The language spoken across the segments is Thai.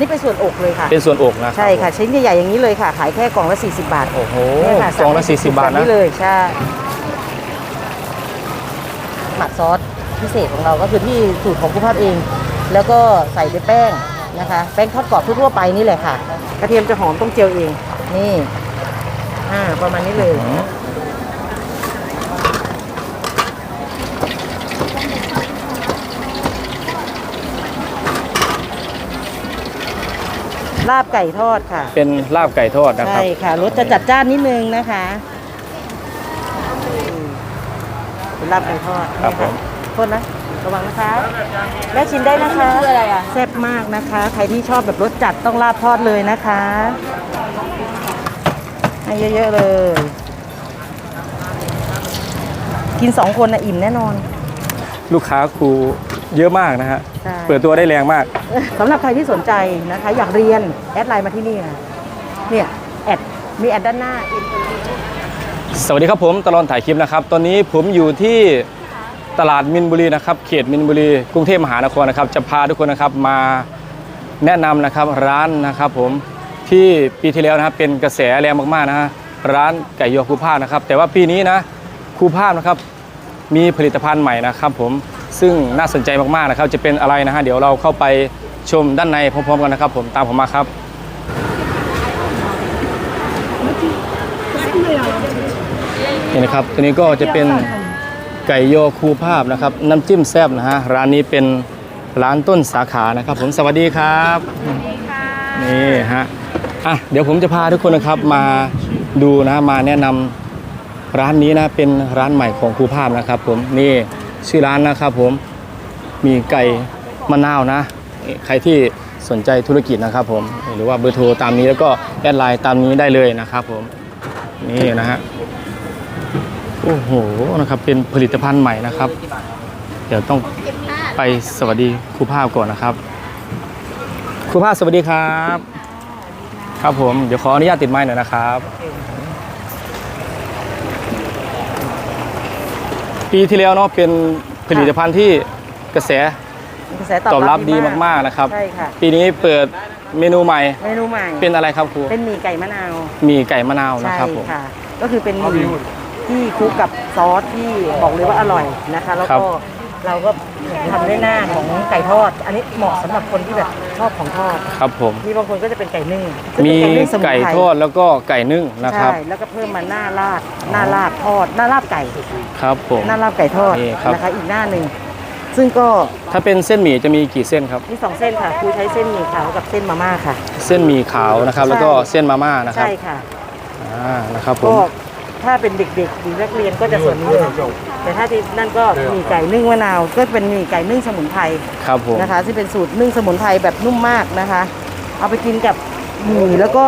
นนี้เป็นส่วนอกเลยค่ะ เป็นส่วนอกนะใช่ค่ะ ชิ้นใหญ่ๆอย่างนี้เลยค่ะ ขายแค่กล่องละ 40 บาทโอ้โหเนี่ยค่ะกล่องละ40 บาทแบบนะนี้เลยใช่หมักซอสพิเศษของเราก็คือที่สูตรของคุณภาพเอง แล้วก็ใส่ด้วยแป้งนะคะแป้งทอดกรอบทั่วๆไปนี่แหละค่ะ กระเทียมจะหอมต้องเจียวเอง นี่ อ่า ประมาณนี้เลย ลาบไก่ทอดค่ะ เป็นลาบไก่ทอดนะครับ ใช่ค่ะรสจะจัดจ้านนิดนึงนะคะอืมเป็นลาบไก่ทอดครับผมโทษนะระวังนะคะแม่ชิมได้นะคะอะไรอะแซ่บมากนะคะ ใครที่ชอบแบบรสจัดต้องลาบทอดเลยนะคะให้เยอะๆเลย กินสองคนนะอิ่มแน่นอน ลูกค้าครู เยอะมากนะฮะ ใช่เปิดตัวได้แรงมาก สำหรับใครที่สนใจนะคะ อยากเรียนแอดไลน์มาที่นี่ค่ะเนี่ยแอดมีแอดด้านหน้า สวัสดีครับผมตลอดถ่ายคลิปนะครับ ตอนนี้ผมอยู่ที่ตลาดมินบุรีนะครับ เขตมินบุรี กรุงเทพมหานครนะครับ จะพาทุกคนนะครับมาแนะนำนะครับร้านนะครับ ผมที่ปีที่แล้วนะครับเป็นกระแสแรงมากๆนะฮะร้านไก่ยอครูภาพนะครับ แต่ว่าปีนี้นะครูภาพนะครับมีผลิตภัณฑ์ใหม่นะครับ ผม ซึ่งน่าสนใจมากๆนะครับ จะเป็นอะไรนะฮะเดี๋ยวเราเข้าไปชมด้านในพร้อมๆกันนะครับ ผมตามผมมาครับ นี่นะครับตัวนี้ก็จะเป็นไก่โยคูภาพนะครับน้ำจิ้มแซ่บนะฮะร้านนี้เป็นร้านต้นสาขานะครับ ผมสวัสดีครับนี่ฮะอะเดี๋ยวผมจะพาทุกคนนะครับมาดูนะมาแนะนำร้านนี้นะเป็นร้านใหม่ของครูภาพนะครับ ผมนี่ ชื่อร้านนะครับผมมีไก่มะนาวนะ ใครที่สนใจธุรกิจนะครับผมหรือว่าเบอร์โทรตามนี้แล้วก็แอดไลน์ตามนี้ได้เลยนะครับผมนี่นะฮะโอ้โหนะครับเป็นผลิตภัณฑ์ใหม่นะครับ เดี๋ยวต้องไปสวัสดีครูภาพก่อนนะครับครูภาพสวัสดีครับ ครับผมเดี๋ยวขออนุญาตติดไม้หน่อยนะครับ ปีที่แล้วเนาะเป็นผลิตภัณฑ์ที่กระแสกระแสตอบรับดีมากๆนะครับ ใช่ค่ะ ปีนี้เปิดเมนูใหม่ เมนูใหม่ เป็นอะไรครับครูเป็นหมี่ไก่มะนาว มีไก่มะนาวนะใช่ครับผมค่ะ ก็คือเป็นหมี่ที่คลุกกับซอสที่บอกเลยว่าอร่อยนะคะ แล้วครัก็บ เราก็ทำด้วยหน้าของไก่ทอด อันนี้เหมาะสำหรับคนที่แบบชอบของทอด ครับผม มีบางคนก็จะเป็นไก่นึ่งซึ่งมีเป็นนึ่งสมุนไก่พรทอดแล้วก็ไก่นึ่งนะครับ ใช่ แล้วก็เพิ่มมาหน้าลาด หน้าลาบทอด หน้าลาบไก่ ครับผม หน้าลาบไก่ทอดนี่ครับ นะคะ อีกหน้าหนึ่ง ซึ่งก็ถ้าเป็นเส้นหมี่จะมีกี่เส้นครับ มีสองเส้นค่ะครูใช้เส้นหมี่ขาวกับเส้นมาม่าค่ะ เส้นหมี่ขาวนะครับใช่แล้วก็เส้นมาม่านะครับใช่ค่ะ อ่านะครับผก็ม ถ้าเป็นเด็กๆหรือนักเรียนก็จะส่วนนี้เลย แต่ถ้าที่นั่นก็มีไก่นึ่งมะนาวก็เป็นมีไก่นึ่งสมุนไพรครับผมนะคะที่เป็นสูตรนึ่งสมุนไพรแบบนุ่มมากนะคะ เอาไปกินกับหมี่แล้วก็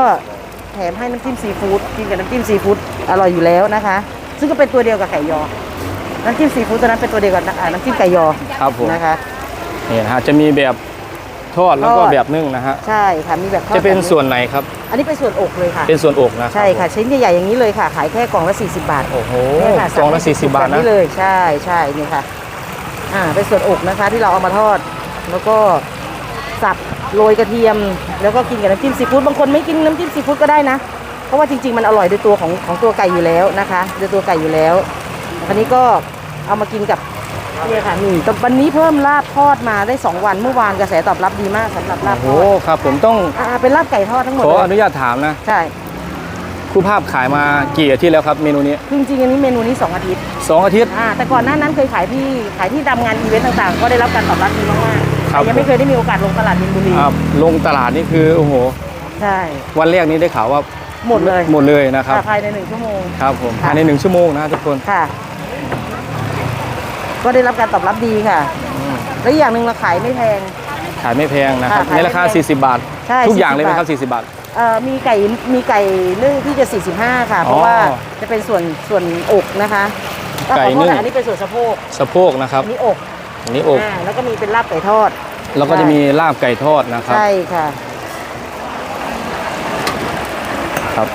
แถมให้น้ำจิ้มซีฟู้ดกินกับน้ำจิ้มซีฟู้ดอร่อยอยู่แล้วนะคะ ซึ่งก็เป็นตัวเดียวกับไก่ยอ น้ำจิ้มซีฟู้ดตัวนั้นเป็นตัวเดียวกับอ่าน้ำจิ้มไก่ยอครับผมนะคะนี่นะฮะจะมีแบบ ทอดแล้วก็ทอด แบบนึ่งนะฮะใช่ค่ะมีแบบทอดจะเป็นแบบส่วนไหนครับอันนี้เป็นส่วนอกเลยค่ะ เป็นส่วนอกนะใช่ค่ะชิ้นใหญ่ๆอย่างนี้เลยค่ะ ขายแค่กล่องละ 40 บาทโอ้โหเนี่ยค่ะกล่องละ40 บาทแบบนะนี่เลยใช่ใช่นี่ค่ะอ่าเป็นส่วนอกนะคะที่เราเอามาทอด แล้วก็สับโรยกระเทียม แล้วก็กินกับน้ำจิ้มซีฟู้ดบางคนไม่กินน้ำจิ้มซีฟู้ดก็ได้นะ เพราะว่าจริงๆมันอร่อยด้วยตัวของของตัวไก่อยู่แล้วนะคะด้วยตัวไก่อยู่แล้ว อันนี้ก็เอามากินกับเนี่ยค่ะนี่แต่วันนี้เพิ่มลาบทอดมาได้ 2 วันเมื่อวานกระแสตอบรับดีมากสำหรับลาบโอ้ทโหอดครับผมต้องอ่าเป็นลาบไก่ทอดทั้งหมดขอเลอยนุญาตถามนะใช่ครูภาพขายมากี่อาทิตย์แล้วครับเมนูนี้คือจริงๆอันนี้เมนูนี้สองอาทิตย์สองอาทิตย์ อ่าแต่ก่อนหน้านั้นเคยขายที่ขายที่ตามงานอีเวนต์ต่างๆ ก็ได้รับการตอบรับดีมากๆครับ แต่ยังไม่เคยได้มีโอกาสลงตลาดมินบุรีครับลงตลาดนี่คือโอ้โหใช่วันแรกนี้ได้ข่าวว่าหมดเลยหมดเลยนะครับภายในหนึ่งชั่วโมง ครับผมค่ะภายในหนึ่งชั่วโมงนะทุกคน ค่ะ ก็ได้รับการตอบรับดีค่ะอืมและอีกอย่างหนึ่งเราขายไม่แพง ขายไม่แพงนะครับ ค่ะขายในราคาไม่แพง40 บาท ใช่ทุกอย่างเลยไหม40ครับ 40 บาท เอ่อมีไก่มีไก่นึ่งที่จะ 45 ค่ะ เพราะอ๋อว่าจะเป็นส่วนส่วนอกนะคะอะไก่ขอโทษนึ่งค่ะอันนี้เป็นส่วนสะโพกสะโพกนะครับอันนี้อกอันนี้อก อ่าแล้วก็มีเป็นลาบไก่ทอด แล้วก็จะมีลาบไก่ทอดนะครับ ใช่ค่ะ ครับ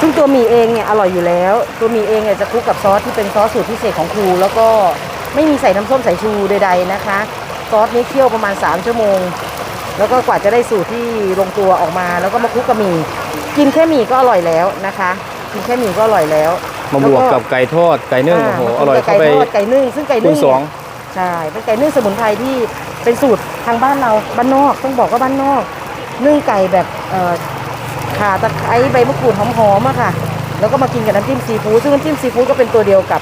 ซึ่งตัวหมี่เองเนี่ยอร่อยอยู่แล้ว ตัวหมี่เองเนี่ยจะคลุกกับซอสที่เป็นซอสสูตรพิเศษของครู แล้วก็ไม่มีใส่น้ำส้มสายชูใดๆนะคะ ซอสนี้เคี่ยวประมาณ 3 ชั่วโมง แล้วก็กว่าจะได้สูตรที่ลงตัวออกมา แล้วก็มาคลุกกับหมี่กินแค่หมี่ก็อร่อยแล้วนะคะ กินแค่หมี่ก็อร่อยแล้วมาบวกกับไก่ทอดไก่นึ่งโอ้โหอร่อยเข้าไก่ไปทอดไก่นึ่งซึ่งไก่คูนึ่ณงสองใช่เป็นไก่นึ่งสมุนไพรที่เป็นสูตรทางบ้านเราบ้านนอกต้องบอกว่าบ้านนอก นึ่งไก่แบบเอ่อ ข่าตะไคร้ใบมะกรูดหอมๆอะค่ะ แล้วก็มากินกับน้ำจิ้มซีฟู้ดซึ่งน้ำจิ้มซีฟู้ดก็เป็นตัวเดียวกับ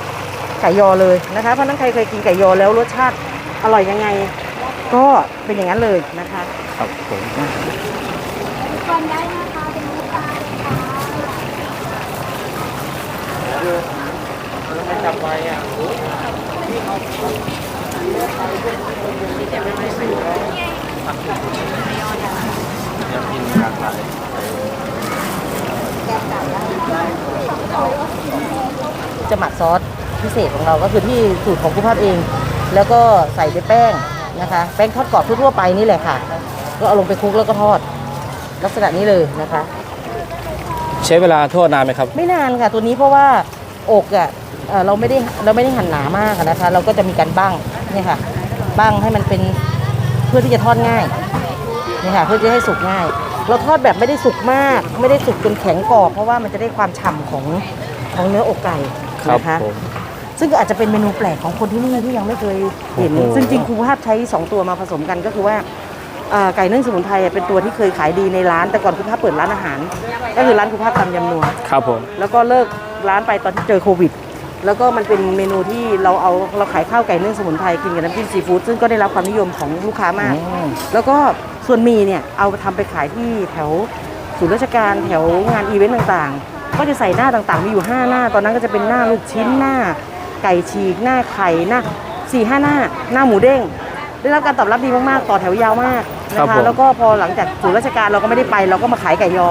ไก่ยอเลยนะคะ เพราะนั้นใครเคยกินไก่ยอแล้วรสชาติอร่อยยังไง ก็เป็นอย่างนั้นเลยนะคะครับผมคนได้นะคะเป็นลูกค้าค่ะ จะหมักซอสพิเศษของเราก็คือที่สูตรของคุณภาพเอง แล้วก็ใส่ด้วยแป้งนะคะ แป้งทอดกรอบทั่วๆไปนี่แหละค่ะ ก็เอาลงไปคลุกแล้วก็ทอด ลักษณะนี้เลยนะคะ ใช้เวลาทอดนานไหมครับ ไม่นานค่ะ ตัวนี้เพราะว่าอกอะเอ่อเราไม่ได้เราไม่ได้หั่นหนามากอะนะคะ เราก็จะมีการบ้างเนี่ยค่ะบ้างให้มันเป็นเพื่อที่จะทอดง่าย นี่ค่ะเพื่อที่จะให้สุกง่าย เราทอดแบบไม่ได้สุกมาก ไม่ได้สุกจนแข็งกรอบเพราะว่ามันจะได้ความฉ่ำของของเนื้ออกไก่ครับนะคะ ผม ซึ่งก็อาจจะเป็นเมนูแปลกของคนที่นี่ที่ยังไม่เคยเห็น โอ้โห ซึ่งจริงครูภาพใช้ 2 ตัวมาผสมกันก็คือว่าเอ่อไก่นึ่งสมุนไพรอะเป็นตัวที่เคยขายดีในร้าน แต่ก่อนครูภาพเปิดร้านอาหาร ก็คือร้านครูภาพตำยำนัว ครับผม แล้วก็เลิกร้านไปตอนที่เจอโควิด แล้วก็มันเป็นเมนูที่เราเอาเราขายข้าวไก่นึ่งสมุนไพรกินกับน้ำจิ้มซีฟู้ดซึ่งก็ได้รับความนิยมของลูกค้ามากอืมแล้วก็ ส่วนหมีเนี่ยเอาไปทำไปขายที่แถวศูนย์ราชการแถวงานอีเวนต์ต่างๆ ก็จะใส่หน้าต่างๆ มีอยู่ 5 หน้า ตอนนั้นก็จะเป็นหน้าลูกชิ้นหน้า ไก่ฉีกหน้าไข่หน้าสี่ห้าหน้าหน้าหมูเด้งได้รับการตอบรับดีมากๆ ต่อแถวยาวมากครันะบคะผมแล้วก็พอหลังจากศูนย์ราชการเราก็ไม่ได้ไป เราก็มาขายไก่ยอ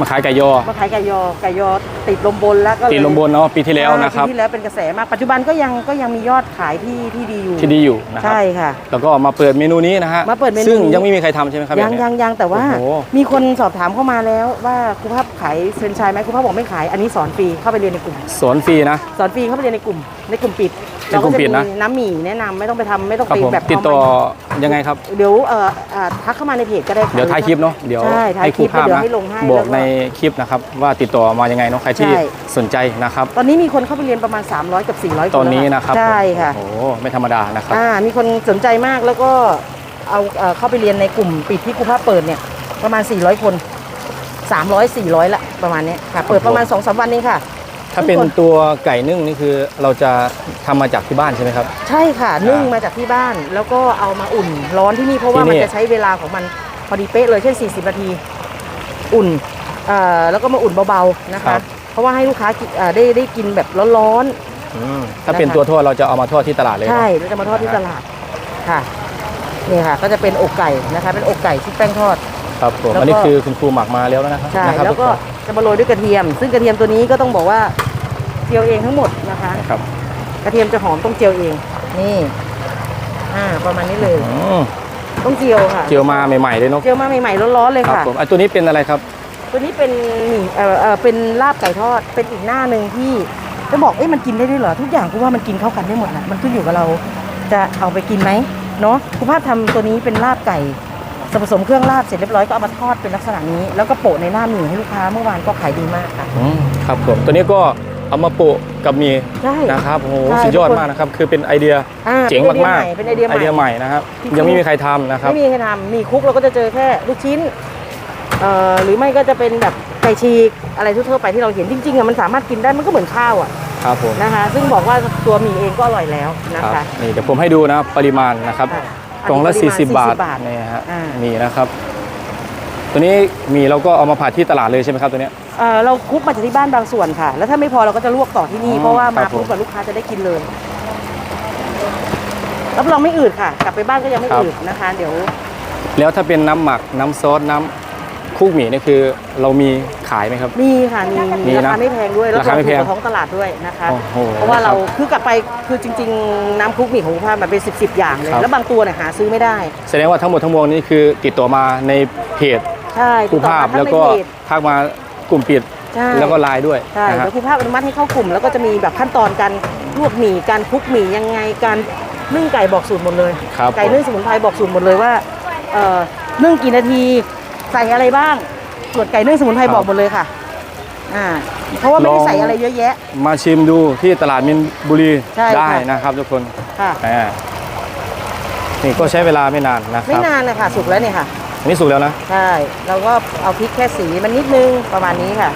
มาขายไก่ยอ มาขายไก่ยอไก่ยอติดลมบนแล้วก็เยตีลมบนเนาะปีที่แล้วนะครับปีที่แล้วเป็นกระแสมากปัจจุบันก็ยังก็ยังมียอดขายที่ที่ดีอยู่ที่ดีอยู่นะครับใช่ค่ะ แล้วก็มาเปิดเมนูนี้นะฮะมาเปิดเมนูซึ่งนี้ยังไม่มีใครทำใช่ไหมครับยังแบบเนี้ยังยังแต่ว่าโอ้โหมีคนสอบถามเข้ามาแล้วว่าครูภาพขายเฟรนไชส์ไหมครูภาพบอกไม่ขายอันนี้สอนฟรีเข้าไปเรียนในกลุ่ม สอนฟรีนะสอนฟรีเข้าไปเรียนในกลุ่ม ในกลุ่มปิดในกลุ่มปิดนะ เราก็จมีน้ำหมี่แนะนำไม่ต้องไปทำไม่ต้องครับไปผมแบบติดต่อเายังไงครับมาเดี๋ยวเอ่อเอ่อทักเข้ามาในเพจก็ได้ะ เดี๋ยวท้ายคลิปเนาะเดี๋ยวใช่ท้ายให้ครูคลิปภาพเดี๋ยวนะให้ลงให้บอกแล้วก็ในคลิปนะครับ ว่าติดต่อมายังไงเนาะใครที่ใช่ สนใจนะครับ ตอนนี้มีคนเข้าไปเรียนประมาณ 300 กับ 400ตอนนี้นะครับใช่ค่ะ โอ้โหไม่ธรรมดานะครับ อ่ามีคนสนใจมากแล้วก็เอาเอ่อเข้าไปเรียนในกลุ่มปิดที่ครูภาพเปิดเนี่ยประมาณ 400 คน 300 400 ละประมาณเนี้ยค่ะ เปิดประมาณ 2-3 วันเองค่ะ ถ้าเป็นตัวไก่นึ่งนี่คือเราจะทำมาจากที่บ้านใช่ไหมครับ ใช่ค่ะ นึ่งมาจากที่บ้าน แล้วก็เอามาอุ่นร้อนที่นี่เพราะว่าที่นี่ มันจะใช้เวลาของมันพอดีเป๊ะเลยเช่น 40 นาที อุ่นเอ่อแล้วก็มาอุ่นเบาๆนะคะ เพราะว่าให้ลูกค้ากินเอ่อได้ได้กินแบบร้อนอืมถ้าเป็นนะคะตัวทอดเราจะเอามาทอดที่ตลาดเลยๆ เนอะ ใช่เราจะมาทอดที่ตลาดค่ะนี่ค่ะ ก็จะเป็นอกไก่นะคะ เป็นอกไก่ชุบแป้งทอด ครับผมแล้วก็ อันนี้คือคุณครูหมักมาแล้วนะครับใช่นะครับแล้วก็ทุคนจะมาโรยด้วยกระเทียม ซึ่งกระเทียมตัวนี้ก็ต้องบอกว่า เจียวเองทั้งหมดนะคะ นะครับกระเทียมจะหอมต้องเจียวเอง นี่ อ่า ประมาณนี้เลย อืมต้องเจียวค่ะ เจียวมาใหม่ๆเลยเนาะเจียวมาใหม่ๆร้อนๆเลยครับค่ะ ผมไอ้ตัวนี้เป็นอะไรครับตัวนี้เป็นหมี่เอ่อเอ่อเป็นลาบไก่ทอด เป็นอีกหน้าหนึ่งที่จะบอก เอ๊ะมันกินได้ด้วยเหรอ ทุกอย่างคุณว่ามันกินเข้ากันได้หมดนะมันขึ้นอยู่กับเราจะเอาไปกินไหมเนาะคุณภาพทำตัวนี้เป็นลาบไก่ส่วนผสมเครื่องลาบเสร็จเรียบร้อยก็เอามาทอดเป็นลักษณะนี้ แล้วก็โปะในหน้าหมี่ให้ลูกค้าเมื่อวานก็ขายดีมากค่ะ อืมครับผมตัวนี้ก็ เอามาโปะกับหมีใช่นะครับโอ้โหใช่สุดยอดทุกคนมากนะครับคือเป็นไอเดียอ่เจ๋งมากๆเป็นไอเดียๆใหไอม่เดียใหม่นะครับจริงๆยังไม่มีใครทำนะครับไม่มีใครทำมีคุกเราก็จะเจอแค่ลูกชิ้นเอ่อหรือไม่ก็จะเป็นแบบไก่ฉีกอะไรทั่วๆไปที่เราเห็นจริงๆอะมันสามารถกินได้มันก็เหมือนข้าวอะครับผมนะคะซึ่งบอกว่าตัวหมี่เองก็อร่อยแล้วนะครัคะบนี่เดี๋ยวผมให้ดูนะครับปริมาณนะครับค่ะกล่องละอันนี้ปริ40มณบาทบาทนี่ฮะอ่ามีนะครับ ตัวนี้มีเราก็เอามาผัดที่ตลาดเลยใช่ไหมครับตัวเนี้ย เอ่อเราคลุกมาจากที่บ้านบางส่วนค่ะ แล้วถ้าไม่พอเราก็จะลวกต่อที่นี่ อ๋อเพราะว่ามาครับผมคลุกกับลูกค้าจะได้กินเลยรับรองไม่อืดค่ะ กลับไปบ้านก็ยังไม่อืดนะคะ เดี๋ยว แล้วถ้าเป็นน้ำหมักน้ำซอสน้ำคลุกหมี่นี่คือเรามีขายไหมครับ มีค่ะมีมีมีนะราคาไม่แพงด้วยแล้วราคาไม่แพงถูกกว่าท้องตลาดด้วยนะคะ โอ้โหเพราะว่าเราครับคือกลับไปคือจริง ๆ น้ำคลุกหมี่ของคุณภาพมันเป็น10บสอย่างเลยครับ แล้วบางตัวเนี่ยหาซื้อไม่ได้ แสดงว่าทั้งหมดทั้งมวลนี้คือติดต่อมาในเพจใช่ครูภาพติดต่อมแล้วก็ทั้งในเพจทักมา กลุ่มปิดใช่ แล้วก็ไลน์ด้วยใช่นะฮะเดี๋ยวครูภาพอนุมัติให้เข้ากลุ่ม แล้วก็จะมีแบบขั้นตอนการลวกหมี่การคลุกหมี่ยังไงการนึ่งไก่บอกสูตรหมดเลยครับไก่ผมนึ่งสมุนไพรบอกสูตรหมดเลยว่าเอ่อนึ่งกี่นาทีใส่อะไรบ้างส่วนไก่นึ่งสมุนไพรครับบอกหมดเลยค่ะอ่าเพราะว่าไม่ได้ลอง ใส่อะไรเยอะแยะ มาชิมดูที่ตลาดมินบุรีใช่ค่ะ ได้นะครับทุกคนค่ะ อ่านี่ก็ใช้เวลาไม่นานนะคไม่รับ นานเลยค่ะสุกแล้วเนี่ยค่ะ อันนี้สุกแล้วนะ ใช่ เราก็เอาพริกแค่สีมันนิดนึงประมาณนี้ค่ะ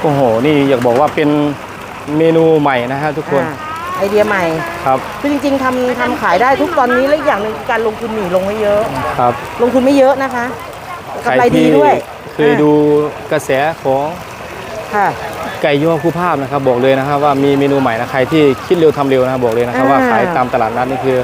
โอ้โห นี่อยากบอกว่าเป็นเมนูใหม่นะฮะทุกคน อ่าไอเดียใหม่ ครับคือจริงๆทำทำขายได้ทุกตอนนี้และอีกอย่างหนึ่งการลงทุนหนีลงไม่เยอะ ครับลงทุนไม่เยอะนะคะใครกำไรดีที่ด้วยเคยดูกระแสของค่ะ ไก่ย่อคู่ภาพนะครับ บอกเลยนะครับว่ามีเมนูใหม่นะใครที่คิดเร็วทำเร็วนะครับบอกเลยนะครับอ่าว่า ขายตามตลาดนัดนี่คือ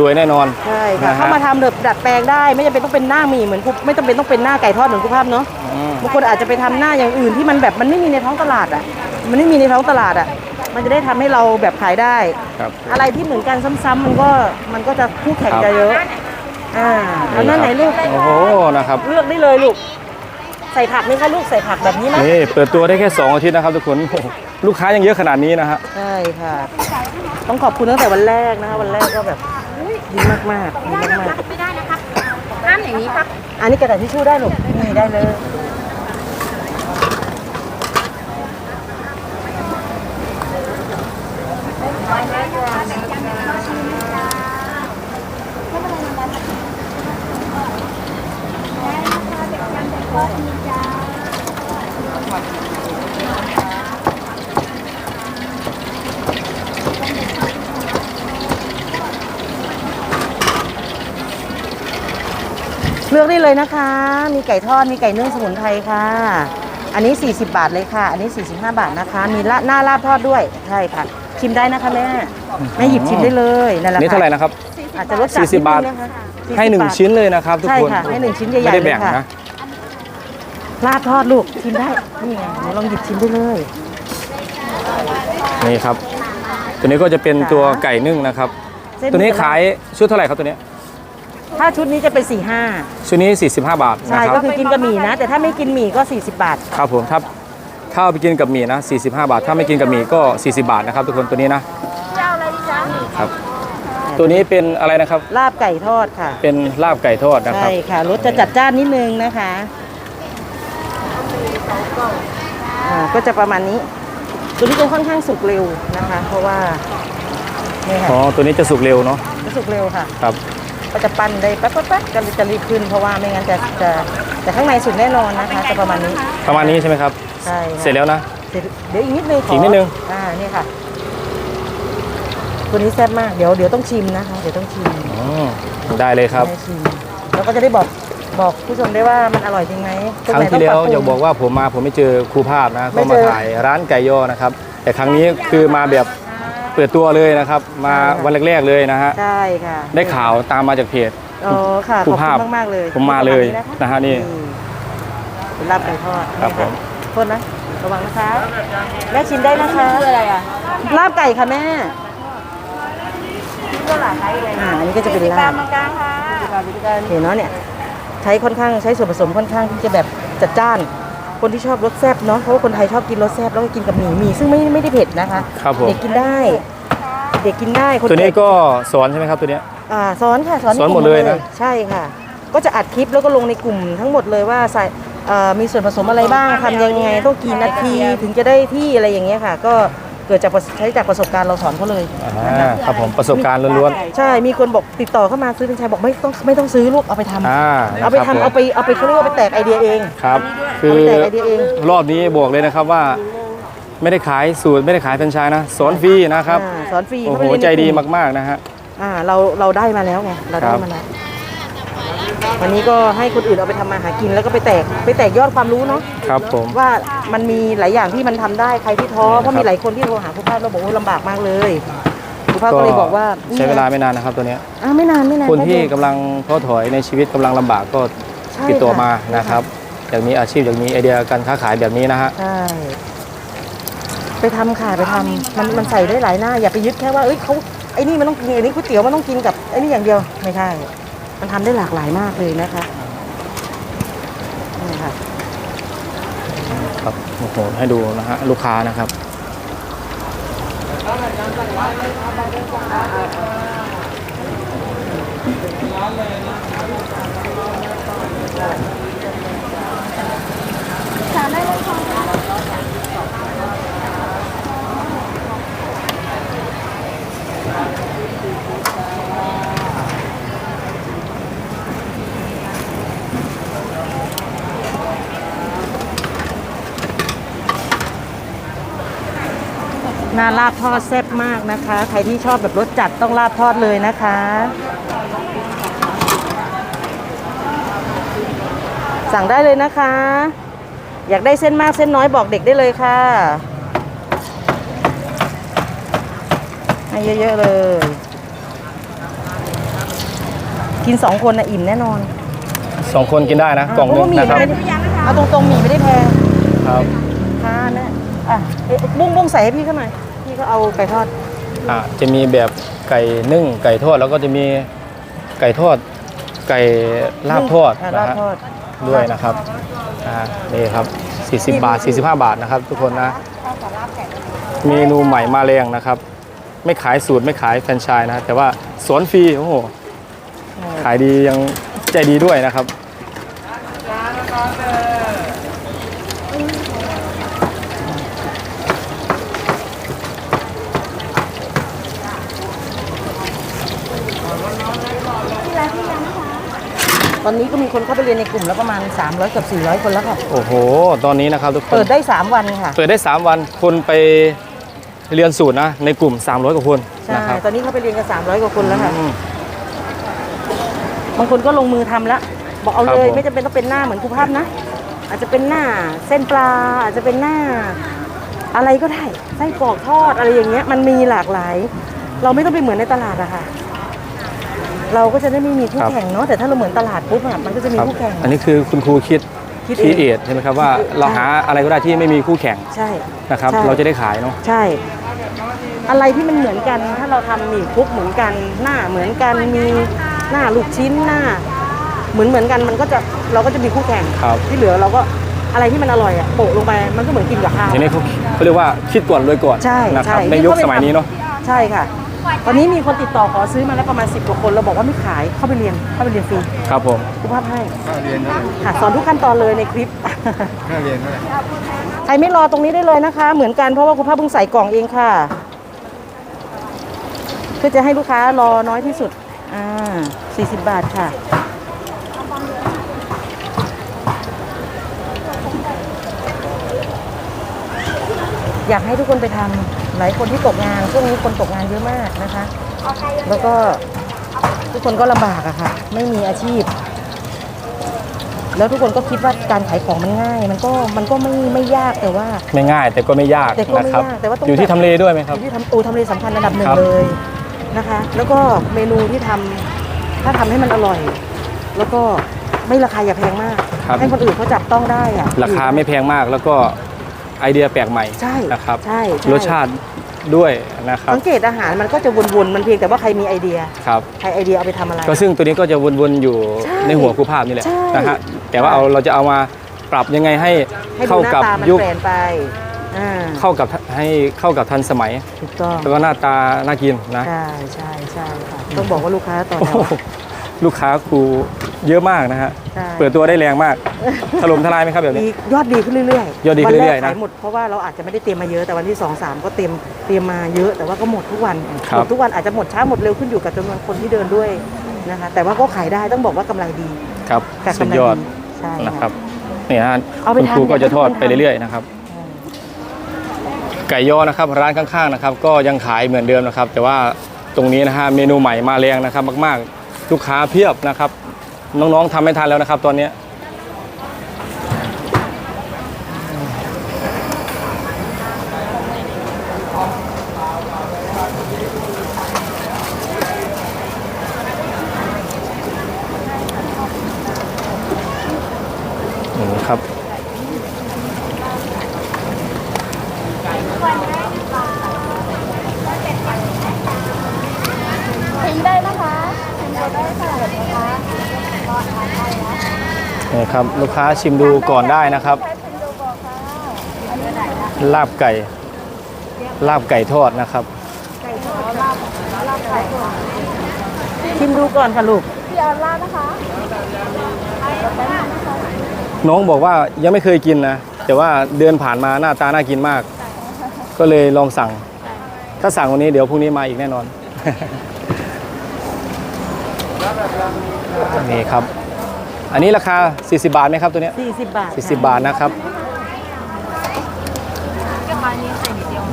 รวยแน่นอน ใช่ค่ะนะฮะ เข้ามาทำแบบดัดแปลงได้ไม่จำเป็นต้องเป็นหน้าหมี่เหมือนคุไม่จำเป็นต้องเป็นหน้าไก่ทอดเหมือนคุภาพเนาะอืมบางคนอาจจะไปทำหน้าอย่างอื่นที่มันแบบมันไม่มีในท้องตลาดอะ มันไม่มีในท้องตลาดอะ มันจะได้ทำให้เราแบบขายได้ ครับ อะไรที่เหมือนกันซ้ำๆมันก็มันก็จะคู่แข่งครับจะเยอะ อ่าแล้วนั่นไหนลูกโอ้โหนะครับ เลือกได้เลยลูก ใส่ผักไหมคะลูกใส่ผักแบบนี้ไหมนี่เปิดตัวได้แค่ 2 อาทิตย์นะครับทุกคนโอ้โหลูกค้ายังเยอะขนาดนี้นะฮะ ใช่ค่ะ ต้องขอบคุณตั้งแต่วันแรกนะคะวันแรกก็แบบ ดีมากๆดีมากไม่ได้นะครับห้ามอย่างนี้ครับๆอันนี้กระดาษทิชชู่ได้ลูกนี่ได้เลย เลือกได้เลยนะคะ มีไก่ทอด มีไก่นึ่งสมุนไพรค่ะ อันนี้ 40 บาทเลยค่ะ อันนี้ 45 บาทนะคะ มีละหน้าลาบทอดด้วย ใช่ค่ะ ชิมได้นะคะแม่ แม่หยิบชิมได้เลยนั่นแหละนี่ค่ะเท่าไหร่นะครับ อาจจะลดจาก40 บาท นิดนึงนะคะ40ให้หนึ่งบาทชิ้นเลยนะครับทุกใช่คน ค่ะ ให้หนึ่งชิ้นใหญ่ๆไม่ได้แบ่งเลยค่ะ นะ ลาบทอดลูก ชิมได้ นี่ไงหนูลองหยิบชิมได้เลย นี่ครับ ตัวนี้ก็จะเป็นตัวไก่นึ่งนะครับเส้ตัวนี้ขายชุดเท่าไหร่ครับตัวนี้ ถ้าชุดนี้จะเป็น4ชุดนี้ 45 บาท5นะใช่ครัก็บคือกินกับหมี่นะ แต่ถ้าไม่กินหมี่ก็ 40 บาท ครับผมถ้าถ้าเอาไปกินกับหมี่นะ 45 บาท ถ้าไม่กินกับหมี่ก็ 40 บาทนะครับทุกคนตัวนี้นะเจ้าอะไรดีจ๊ะครับ ตัวนี้เป็นอะไรนะครับลาบไก่ทอดค่ะ เป็นลาบไก่ทอดนะครับใช่ค่ะรสจะจัดจ้านนิดนึงนะคะอ่าก็จะประมาณนี้ ตัวนี้จะค่อนข้างสุกเร็วนะคะ เพราะว่านี่ค่ะอ๋อตัวนี้จะสุกเร็วเนาะจะสุกเร็วค่ะ ครับ ก็จะปั้นได้แป๊บๆๆก็จะรีบขึ้นเพราะว่าไม่งั้นจะจะแต่ข้างในสุกแน่นอนนะคะจะประมาณนี้ประมาณนี้ใช่ไหมครับ ใช่ค่ะเสร็จแล้วนะ เสร็จเดี๋ยวอีกนิดนึงขอีกนิดนึง อ่านี่ค่ะตัวนี้แซ่บมากเดี๋ยวเดี๋ยวต้องชิมนะคะเดี๋ยวต้องชิมอืมได้เลยครับ ให้ชิมแล้วก็จะได้บอกบอกผู้ชมได้ว่ามันอร่อยจริงไหมครั้งที่แล้วอยากบอกว่าว่าผมมาผมไม่เจอครูภาพนะไม่ก็เจมาอ ถ่ายร้านไก่ย่อนะครับ แต่ครั้งนี้คือมาแบบ เปิดตัวเลยนะครับ มาใช่ค่ะวันแรกๆเลยนะฮะใช่ค่ะได้ข่าวตามมาจากเพจอ๋อค่ะครูขอบภาพคุณมากๆเลยผมมาเลยประณนะฮะนี่เป็นลาบไก่ทอดครับนี่ะผมโทษนะระวังนะคะแม่ชิมได้นะคะคืออะไรอะลาบไก่ค่ะแม่อ่าอันนี้ก็จะเป็นลาบกลางค่ะเห็นเนาะเนี่ยใช้ค่อนข้างใช้ส่วนผสมค่อนข้างที่จะแบบจัดจ้าน คนที่ชอบรสแซ่บเนาะเพราะว่าคนไทยชอบกินรสแซ่บแล้วก็กินกับหมี่หมี่ซึ่งไม่ไม่ได้เผ็ดนะคะครับผม เด็กกินได้ เด็กกินได้คนตัวนี้แก่ก็สอนใช่ไหมครับตัวเนี้ย อ่าสอนค่ะสอนในสอนหมดกเลยนะ ใช่ค่ะ ก็จะอัดคลิปแล้วก็ลงในกลุ่มทั้งหมดเลยว่าใส่เอ่อมีส่วนผสมอะไรบ้างทำยังไงต้องกี่นาทีถึงจะได้ที่อะไรอย่างเงี้ยค่ะ ก็เกิดจากประสใช้จากประสบการณ์เราสอนเขาเลยอ่าครับผมประสบการณ์ล้วน ใช่ มีคนบอกติดต่อเข้ามาซื้อเป็นชายบอกไม่ต้องไม่ต้องซื้อลูกเอาไปทำๆอ่าเอาไปนะครับทำเอาไปเอาไปเขาเรียกว่าไปแตกไอเดียเองครับคืเอาอ ไปแตกไอเดียเองรอบนี้บอกเลยนะครับว่า ไม่ได้ขายสูตรไม่ได้ขายแฟรนไชส์นะสอนฟรีนะครับอ่าสอนฟรีโอ้โหเข้าไปเรียนใจในกดีลุ่มากๆนะฮะ อ่าเราเราได้มาแล้วไงเราได้ครับ มาแล้ววันนี้ก็ให้คนอื่นเอาไปทำมาหากินแล้วก็ไปแตกไปแตกยอดความรู้เนาะครับผม ว่ามันมีหลายอย่างที่มันทำได้ใครที่ท้อเพราะครับมีหลายคนที่โทรหาครูภาพเราบอกว่าลำบากมากเลยครูภาพก็เลยบอกว่าใช้เวลาไม่นานนะครับตัวเนี้ยอ่าไม่นานไม่นานคนที่แป๊บเดียว กำลังท้อถอยในชีวิตกำลังลำบากก็ใช่ติดต่อค่ะมานะครับ อยากมีอาชีพอยากมีไอเดียการค้าขายแบบนี้นะฮะ ใช่ไปทำค่ะไปทำมันมันใส่ได้หลายหน้า อย่าไปยึดแค่ว่าเอ้ยเขาไอ้นี่มันต้องกินไอ้นี่ก๋วยเตี๋ยวมันต้องกินกับไอ้นี่อย่างเดียวไม่ใช่มันทำได้หลากหลายมากเลยนะคะนี่ค่ะ ครับโอ้โหให้ดูนะฮะลูกค้านะครับ น่าลาบทอดแซ่บมากนะคะ ใครที่ชอบแบบรสจัดต้องลาบทอดเลยนะคะ สั่งได้เลยนะคะ อยากได้เส้นมากเส้นน้อยบอกเด็กได้เลยค่ะให้เยอะๆเลย กินสองคนนะอิ่มแน่นอนสองคนกินได้นะกล่องหนึงเพาว่าหมี่นะครับไม่ได้เอาตรงๆหมี่ไม่ได้แพง ครับค่ะนะอะเอ๊ะบุ้งบุ้งใส่ให้พี่เขาหน่อย พี่ก็เอาไก่ทอด อะจะมีแบบไก่นึ่งไก่ทอดแล้วก็จะมีไก่ทอด ไก่ลาบทอดอะนะลาบฮะทอด ด้วยนะครับอ่านี่ครับ 40 บาท 45 บาทนะครับ ทุกคนนะเมนูใหม่มาแรงนะครับ ไม่ขายสูตรไม่ขายแฟรนไชส์นะแต่ว่าสวนฟรีโอ้โหขายดียังใจดีด้วยนะครับ ตอนนี้ก็มีคนเข้าไปเรียนในกลุ่มแล้วประมาณ 300กับ400 คนแล้วค่ะ โอ้โห ตอนนี้นะครับทุกคนเปิดได้ 3 วันค่ะ เปิดได้ 3 วัน คนไปเรียนสูตรนะ ในกลุ่ม 300 กว่าคนใช่นะครับตอนนี้เขาไปเรียนกัน 300 กว่าคนแล้วค่ะ อืม บางคนก็ลงมือทำแล้ว บอกเอาครับเลยผม ไม่จำเป็นต้องเป็นหน้าเหมือนครูภาพนะ อาจจะเป็นหน้าเส้นปลา อาจจะเป็นหน้า อะไรก็ได้ไส้กรอกทอดอะไรอย่างเงี้ย มันมีหลากหลาย เราไม่ต้องไปเหมือนในตลาดอะค่ะ เราก็จะได้ไม่มีคู่แข่งเนาะแต่ถ้าเราเหมือนตลาดปุ๊บอะมันก็จะมีครับคู่แข่ง อันนี้คือคุณครูคิดคิดคิดเอเองทใช่ไหมครับว่าคิดเองเราหาอะไรก็ได้ที่ไม่มีคู่แข่งใช่นะครับใช่เราจะได้ขายเนาะใช่ อะไรที่มันเหมือนกัน ถ้าเราทำหมี่คลุกเหมือนกัน หน้าเหมือนกันมีหน้าลูกชิ้นหน้า เหมือนเหมือนกันมันก็จะเราก็จะมีคู่แข่งครับที่เหลือเราก็อะไรที่มันอร่อยอะโปะลงไปมันก็เหมือนกินกับข้าวทีนี้เขาเขาเรียกว่าคิดก่อนรวยก่อนใช่นะครับใช่ในยุคสมัยนี้เนาะใช่ค่ะ ตอนนี้มีคนติดต่อขอซื้อมาแล้วประมาณ10กว่าคนเราบอกว่าไม่ขายเข้าไปเรียนเข้าไปเรียนฟรีครับผมครูภาพให้ค่าเรียนเท่าไหร่ค่ะสอนทุกขั้นตอนเลยในคลิป ค่าเรียนเท่าไหร่ใครไม่รอตรงนี้ได้เลยนะคะ เหมือนกันเพราะว่าคุณภาพเพิ่งใส่กล่องเองค่ะเพื่อจะให้ลูกค้ารอน้อยที่สุดอ่า40 บาทค่ะอยากให้ทุกคนไปทำ หลายคนที่ตกงานช่วงนี้คนตกงานเยอะมากนะคะ แล้วก็ทุกคนก็ลำบากอะค่ะ ไม่มีอาชีพ แล้วทุกคนก็คิดว่าการขายของมันง่าย มันก็มันก็ไม่ไม่ยากแต่ว่า ไม่ง่ายแต่ก็ไม่ยากแต่ก็ไม่นะครับ ยากแต่ว่าต้อง อยู่ที่ทำเลด้วยไหมครับ ที่ทำโอทำเลสำคัญระดับหนึ่งครับ เลยนะคะ แล้วก็เมนูที่ทำถ้าทำให้มันอร่อย แล้วก็ไม่ราคาอย่าแพงมาก ครับ ให้คนอื่นเขาจับต้องได้อะราคาไม่แพงมากแล้วก็ ไอเดียแปลกใหม่ใช่นะครับใช่ใช่รสชาติด้วยนะครับสังเกตอาหารมันก็จะวนๆมันเพียงแต่ว่าใครมีไอเดียครับใครไอเดียเอาไปทำอะไร ก็ซึ่งตัวนี้ก็จะวนๆอยู่ใช่ในหัวครูภาพนี่แหละใช่นะฮะแต่ว่าเอาเราจะเอามาปรับยังไงให้ให้ดูเข้าหน้ากับตามันยุคเปลี่ยนไปอ่าเข้ากับให้เข้ากับทันสมัยถูกต้องแล้วก็หน้าตาน่ากินนะใช่ใช่ใช่ค่ะต้องบอกว่าลูกค้าต่อโอ้แถโหว ลูกค้าครูเยอะมากนะฮะ ใช่ เปิดตัวได้แรงมาก ถล่มทลายไหมครับแบบนี้ดียอดดีขึ้นเรื่อยๆยอดดีขึ้นเรื่อยๆวันแรกนะขายหมดเพราะว่าเราอาจจะไม่ได้เตรียมมาเยอะแต่วันที่2อสามก็เตรียมเตรียมมาเยอะแต่ว่าก็หมดทุกวันครับ หมดทุกวันอาจจะหมดช้าหมดเร็วขึ้นอยู่กับจำนวนคนที่เดินด้วยนะคะแต่ว่าก็ขายได้ต้องบอกว่ากำไรดีครับกับสุดกำไรยอดใช่นะครับนี่ฮะเอาไปคุณครูทานก็จะทอดให้ทุกคนไปเรื่อยๆนะครับ ไก่ยอนะครับร้านข้างๆนะครับก็ยังขายเหมือนเดิมนะครับ แต่ว่าตรงนี้นะฮะเมนูใหม่มาแรงนะครับมากๆ ลูกค้าเพียบนะครับ น้องๆทำไม่ทันแล้วนะครับตอนนี้อืมครับ ทิ้งได้นะคะทิ้งได้ค่ะแบบนี้นะคะ นี่ครับลูกค้าชิมดูก่อนได้นะครับใช้เป็นดูบอกค่ะอันนี้ไหนนะลาบไก่ ลาบไก่ทอดนะครับไก่ทอดลาบลาบไก่ทอดชิมดูก่อนค่ะลูกพี่ออนลาบนะคะไอ้แป๊บนึงนะคะน้องบอกว่ายังไม่เคยกินนะ แต่ว่าเดินผ่านมาหน้าตาน่ากินมาก ก็เลยลองสั่ง ถ้าสั่งวันนี้เดี๋ยวพรุ่งนี้มาอีกแน่นอนนี่ครับ อันนี้ราคา 40 บาทไหมครับตัวเนี้ย40 บาทค่ะ40 บาทนะครับ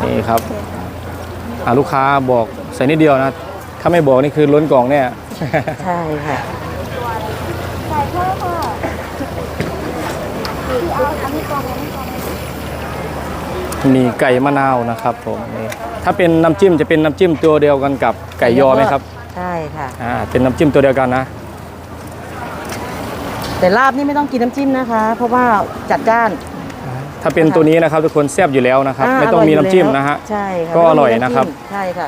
นี่ครับอ่าลูกค้าบอกใส่นิดเดียวนะ ถ้าไม่บอกนี่คือล้นกล่องแน่ใช่ค่ะใส่เพิ่มค่ะพี่เอาอันนี้กองอันนี้กองมีไก่มะนาวนะครับผมนี่ถ้าเป็นน้ำจิ้มจะเป็นน้ำจิ้มตัวเดียวกันกับไก่ยอไหมครับ ใช่ค่ะ อ่า เป็นน้ำจิ้มตัวเดียวกันนะ แต่ลาบนี่ไม่ต้องกินน้ำจิ้มนะคะ เพราะว่าจัดจ้าน ถ้าเป็นตัวนี้นะครับทุกคนแซ่บอยู่แล้วนะครับาไม่ต้องมีร่ยน้ำจิ้มยู่แล้วนะฮะใช่ค่ะก็อร่อยไม่ต้งมีนะครับำจิ้มใช่ค่ะ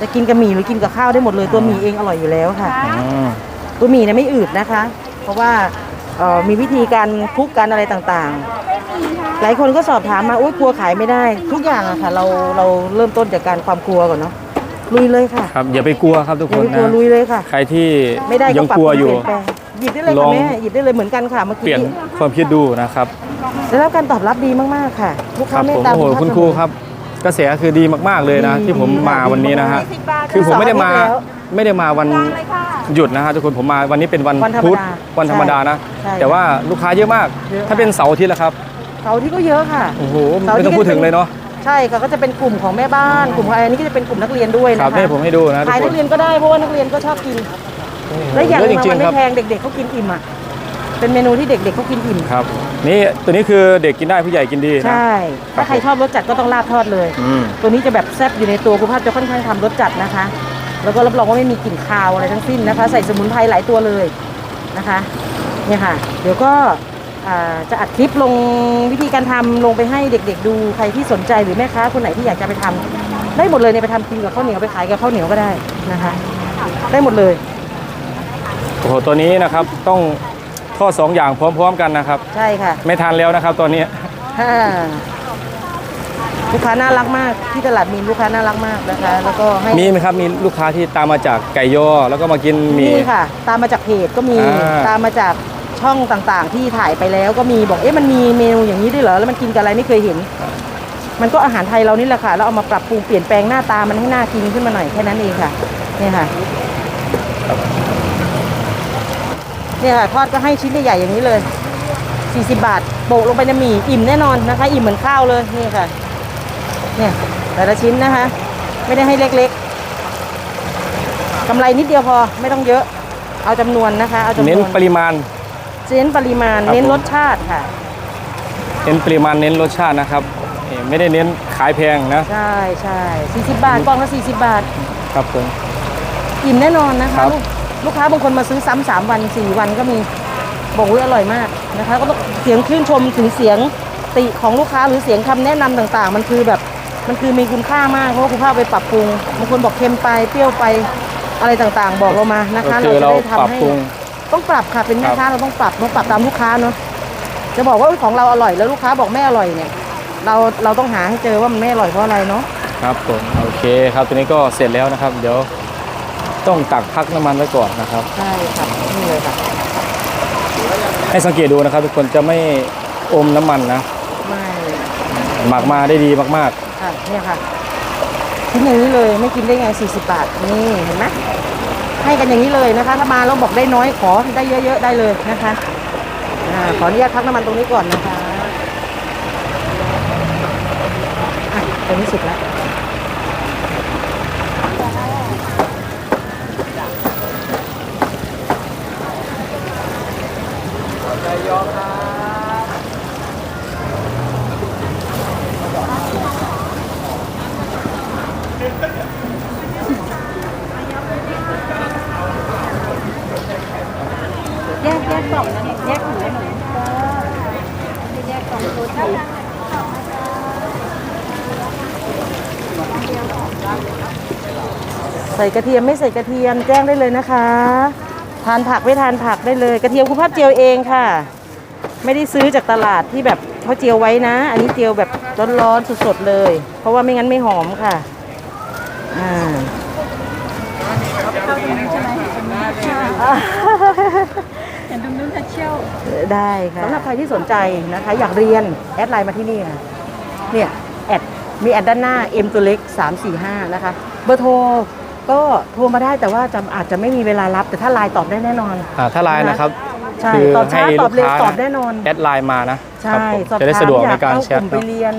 จะกินกับหมี่หรือกินกับข้าวได้หมดเลยตัวหมี่เองอร่อยอยู่แล้วค่ะอืมตัวหมี่เนี่ยไม่อืดนะคะ เพราะว่าเอ่อมีวิธีการคลุกกันอะไรต่างๆ หลายคนก็สอบถามมาอุ้ยกลัวขายไม่ได้ ทุกอย่างอะค่ะ เราเราเริ่มต้นจากการความกลัวก่อนเนาะลุยเลยค่ะครับอย่าไปกลัวครับทุกอคย่านไปกลัวนะลุยเลยค่ะ ใครที่ไม่ได้ก็ยังปรับกลัวปรุงอยู่ เปลี่ยนแปลงหยิบได้เลยลค่ะอง แม่หยิบได้เลยเหมือนกันค่ะเมื่อเปลี่กี้ยนความคิดดูนะครับได้รับการตอบรับดีมากๆค่ะ ลูกคค้ารับเมผตมตาโอ้โหคุณครูครับ กระแสคือดีมากๆเลยนะดีที่ผมดีมาดีวันนี้นะฮะสิบบาทคือผมไม่ได้มาสองอาทิตย์แล้วไม่ได้มาวันเลยค่ะหยุดนะฮะทุกคนผมมาวันนี้เป็นวันวันธรรมพุธดาวันธรรมดานะ ใช่แต่ว่าลูกค้าเยอะมาก เยอะ ถ้าเป็นเสาร์อาทิตย์ละครับเขาที่ก็เยอะค่ะ โอ้โหเสาร์อาทิไม่ตย์ต้องพูดถึงเลยเนาะใช่ค่ะก็จะเป็นกลุ่มของแม่บ้านกลุ่มของอะไรนี่ก็จะเป็นกลุ่มนักเรียนด้วยครันะบคะนี่ผมให้ดูนะทุกขายคนันกเรียนก็ได้เพราะว่านักเรียนก็ชอบกิน และอย่างหเยนึอะงจริมังนๆคไม่รับแพงเด็กๆเขากินอิ่มอะเป็นเมนูที่เด็กๆเขากินอิ่มครับนี่ตัวนี้คือเด็กกินได้ผู้ใหญ่กินดีนะใช่ถ้าใครชอบรสจัดก็ต้องลาบทอดเลยอืมตัวนี้จะแบบแซ่บอยู่ในตัวคุณภาพจะค่อนข้างทำรสจัดนะคะ แล้วก็รับรองว่าไม่มีกลิ่นคาวอะไรทั้งสิ้นนะคะ ใส่สมุนไพรหลายตัวเลยนะคะเนี่ยค่ะ เดี๋ยวก็อ่าจะอัดคลิปลงวิธีการทำลงไปให้เด็ก ๆ ดูใครที่สนใจหรือแม่ค้าคนไหนที่อยากจะไปทำได้หมดเลยเนี่ยไปทำกินกับข้าวเหนียวไปขายกับข้าวเหนียวก็ได้นะคะ ได้หมดเลย โอ้โหตัวนี้นะครับต้องทอดสองอย่างพร้อมๆกันนะครับ ใช่ค่ะไม่ทานแล้วนะครับตอนนี้อ่าลูกค้าน่ารักมาก ที่ตลาดมีนลูกค้าน่ารักมากนะคะ แล้วก็ให้มีไหมครับมีลูกค้าที่ตามมาจากไก่ยอแล้วก็มากินหมี มีค่ะ ตามมาจากเพจก็มีอ่า ตามมาจากช่องต่างๆ ที่ถ่ายไปแล้วก็มีบอกเอ๊ะมันมีเมนูอย่างนี้ด้วยเหรอแล้วมันกินกับอะไรไม่เคยเห็น มันก็อาหารไทยเรานี่แหละค่ะแล้วเอามาปรับปรุงเปลี่ยนแปลงหน้าตามันให้น่ากินขึ้นมาหน่อยแค่นั้นเองค่ะเนี่ยค่ะ เนี่ยค่ะทอดก็ให้ชิ้นใหญ่ๆอย่างนี้เลย 40 บาทโปะลงไปในหมี่อิ่มแน่นอนนะคะ อิ่มเหมือนข้าวเลยนี่ค่ะ เนี่ยแต่ละชิ้นนะคะ ไม่ได้ให้เล็กๆกำไรนิดเดียวพอไม่ต้องเยอะ เอาจำนวนนะคะเอาจำนวนเน้นปริมาณ เน้นปริมาณ ครับ เน้นผมรสชาติค่ะเน้นปริมาณเน้นรสชาตินะครับเอ่อไม่ได้เน้นขายแพงนะใช่ใช่40 บาทกล่องละ40 บาท ครับผม อิ่มแน่นอนนะครัคะบลูก ลูกค้าบางคนมาซื้อซ้ำสามวันสี่วันก็มีบอกว่าอร่อยมากนะคะ ก็ต้องเสียงชื่นชมถึงเสียงติของลูกค้าหรือเสียงคำแนะนำต่างๆ มันคือแบบมันคือมีคุณค่ามากเพราะว่าคุณค่าเอาไปปรับปรุงบางคนบอกเค็มไปเปรี้ยวไปอะไรต่างๆ บอกเรามานะคะก็คือเราจะได้ปรับทำให้ปรุงต้องปรับค่ะเป็นแม่ครับค้าเราต้องปรับต้องปรับตามลูกค้าเนาะจะบอกว่าอุ๊ยของเราอร่อยแล้วลูกค้าบอกไม่อร่อยเนี่ย เราเราต้องหาให้เจอว่ามันไม่อร่อยเพราะอะไรเนาะครับผมโอเคครับตัวนี้ก็เสร็จแล้วนะครับ เดี๋ยว ต้องตักพักน้ำมันไว้ก่อนนะครับ ใช่ค่ะนี่เลยค่ะให้สังเกตดูนะครับ ทุกคนจะไม่อมน้ำมันนะไม่หมักมาได้ดีมากค่ะเนี่ยค่ะชิ้นอย่างนี้เลยไม่กินได้ไง 40 บาทนี่เห็นไหมให้กันอย่างนี้เลยนะคะ ถ้ามาแล้วบอกได้น้อยขอได้เยอะๆได้เลยนะคะอ่าขออนุญาตพักน้ำมันตรงนี้ก่อนนะคะอะตรงนี้สุดแล้ว แยกแยกกล่องนะเนี่ยแยกถุงให้หน่อยแยกกล่องโรตี ใส่กระเทียมไม่ใส่กระเทียมแจ้งได้เลยนะคะ ทานผักไม่ทานผักได้เลย กระเทียมคุณภาพเจียวเองค่ะ ไม่ได้ซื้อจากตลาดที่แบบเขาเจียวไว้นะ อันนี้เจียวแบบร้อนๆสดๆเลย เพราะว่าไม่งั้นไม่หอมค่ะอ่าเห็นตรงนู้นค่ะเชี่ยวได้ค่ะสำหรับใครที่สนใจนะคะ อยากเรียนแอดไลน์มาที่นี่ค่ะเนี่ยแอดมีแอดด้านหน้า M ตัวเล็ก345 นะคะ เบอร์โทร ก็โทรมาได้แต่ว่าจะอาจจะไม่มีเวลารับแต่ถ้าไลน์ตอบได้แน่นอนๆอ่าถ้าไลน์นะครับใช่คือตอบช้าให้ตอบเร็วลูกค้าตอบแน่นอนแอดไลน์มานะคใช่รับผมสอบจะได้ถามสะดวกอในยากการเข้าแชกทลุ่มไปเนาะเรียน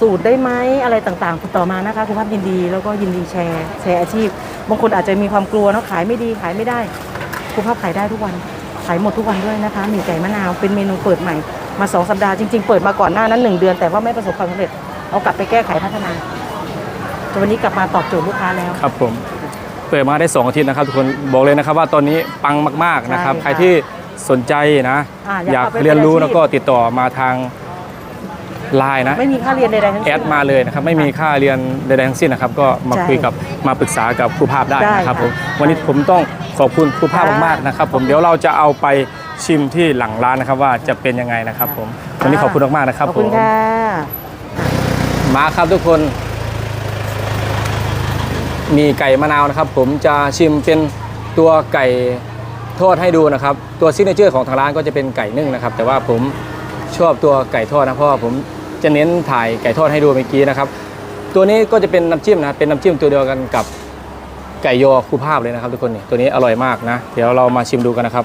สูตรได้ไหมอะไรต่างๆติดต่อมานะคะคุณภาพยินดีแล้วก็ยินดีแชร์ แชร์อาชีพ บางคนอาจจะมีความกลัวเนาะขายไม่ดีขายไม่ได้คุณภาพขายได้ทุกวัน ขายหมดทุกวันด้วยนะคะหมีไก่มะนาวเป็นเมนูเปิดใหม่มาสองสัปดาห์จริงๆเปิดมาก่อนหน้านั้นหนึ่งเดือนแต่ว่าไม่ประสบความสำเร็จเอากลับไปแก้ไขพัฒนาแต่ วันนี้กลับมาตอบโจทย์ลูกค้าแล้วครับผมเปิดมาได้ 2 อาทิตย์นะครับทุกคนบอกเลยนะครับว่าตอนนี้ปังมากๆนะครับใช่ค่ะใครที่สนใจนะอ่าอยากเอาไปเรียนรู้เป็นอาชีพแล้วก็ติดต่อมาทางไลน์นะไม่มีค่าเรียนใดๆทั้งแอสิ้ดนมาเลยนะครับไม่มีค่าเรียนใดๆทั้งสิ้นนะครับ ก็มาใช่คุยกับมาปรึกษากับครูภาพได้ได้นะครับค่ะผมวันนี้ผมต้องขอบคุณครูภาพค่ะมากๆนะครับ ผมเดี๋ยวเราจะเอาไปชิมที่หลังร้านนะครับว่าจะเป็นยังไงนะครับ ผมวันนี้ขอบคุณมากๆนะครับขอบคุณผมค่ะมาครับทุกคน มีไก่มะนาวนะครับ ผมจะชิมเป็นตัวไก่ทอดให้ดูนะครับ ตัวซิกเนเจอร์ของทางร้านก็จะเป็นไก่นึ่งนะครับ แต่ว่าผมชอบตัวไก่ทอดนะเพราะว่าผมจะเน้นถ่ายไก่ทอดให้ดูเมื่อกี้นะครับ ตัวนี้ก็จะเป็นน้ำจิ้มนะเป็นน้ำจิ้มตัวเดียวกันกับไก่ยอคู่ภาพเลยนะครับทุกคนนี่ตัวนี้อร่อยมากนะ เดี๋ยวเรามาชิมดูกันนะครับ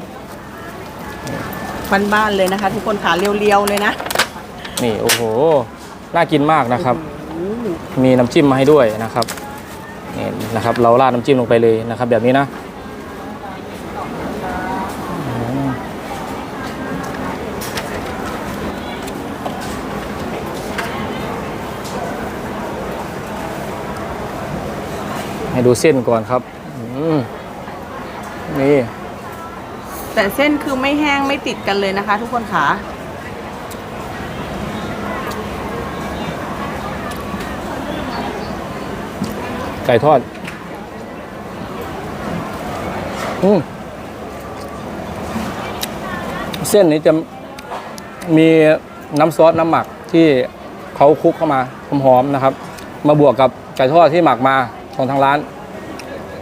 บ้านๆเลยนะคะ ทุกคนขาเรียวๆเลยนะ นี่โอ้โหน่ากินมากนะครับ มีน้ำจิ้มมาให้ด้วยนะครับ นี่นะครับ เราราดน้ำจิ้มลงไปเลยนะครับ แบบนี้นะให้ดูเส้นก่อนครับนี่แต่เส้นคือไม่แห้งไม่ติดกันเลยนะคะ ทุกคนขา ไก่ทอด อืมเส้นนี้จะมีน้ำซอสน้ำหมักที่เขาคลุกเข้ามาหอมๆนะครับ มาบวกกับไก่ทอดที่หมักมาของทางร้าน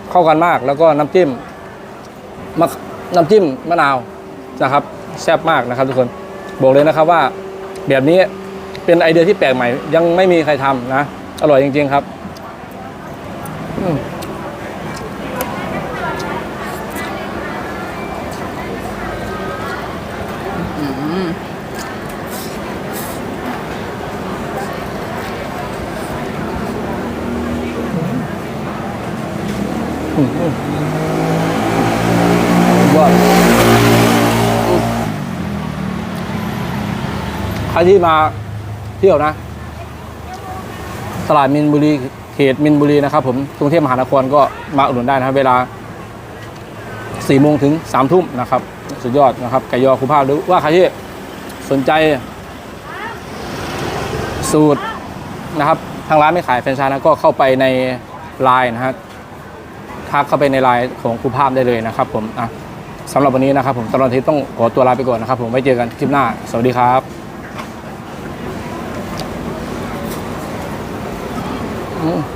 เข้ากันมากแล้วก็น้ำจิ้มมะน้ำจิ้มมะนาวนะครับแซ่บมากนะครับทุกคนบอกเลยนะครับว่าแบบนี้เป็นไอเดียที่แปลกใหม่ ยังไม่มีใครทำนะ อร่อยจริง ๆ ครับ ยอดใครที่มาเที่ยวนะ ตลาดมินบุรี เขตมินบุรีนะครับผมกรุงเทพมหานครก็มาอุดหนุนได้นะครับ เวลา4โมงถึง3ทุ่มนะครับ สุดยอดนะครับ ไก่ยอคุณภาพหรือว่าใครที่สนใจ สูตรนะครับ ทางร้านไม่ขายแฟรนไชส์นะก็เข้าไปในไลน์นะฮะ ทักเข้าไปในไลน์ของครูภาพได้เลยนะครับผมอะสำหรับวันนี้นะครับผมตลอดที่ต้องขอตัวลาไปก่อนนะครับผมไว้เจอกันคลิปหน้า สวัสดีครับอืม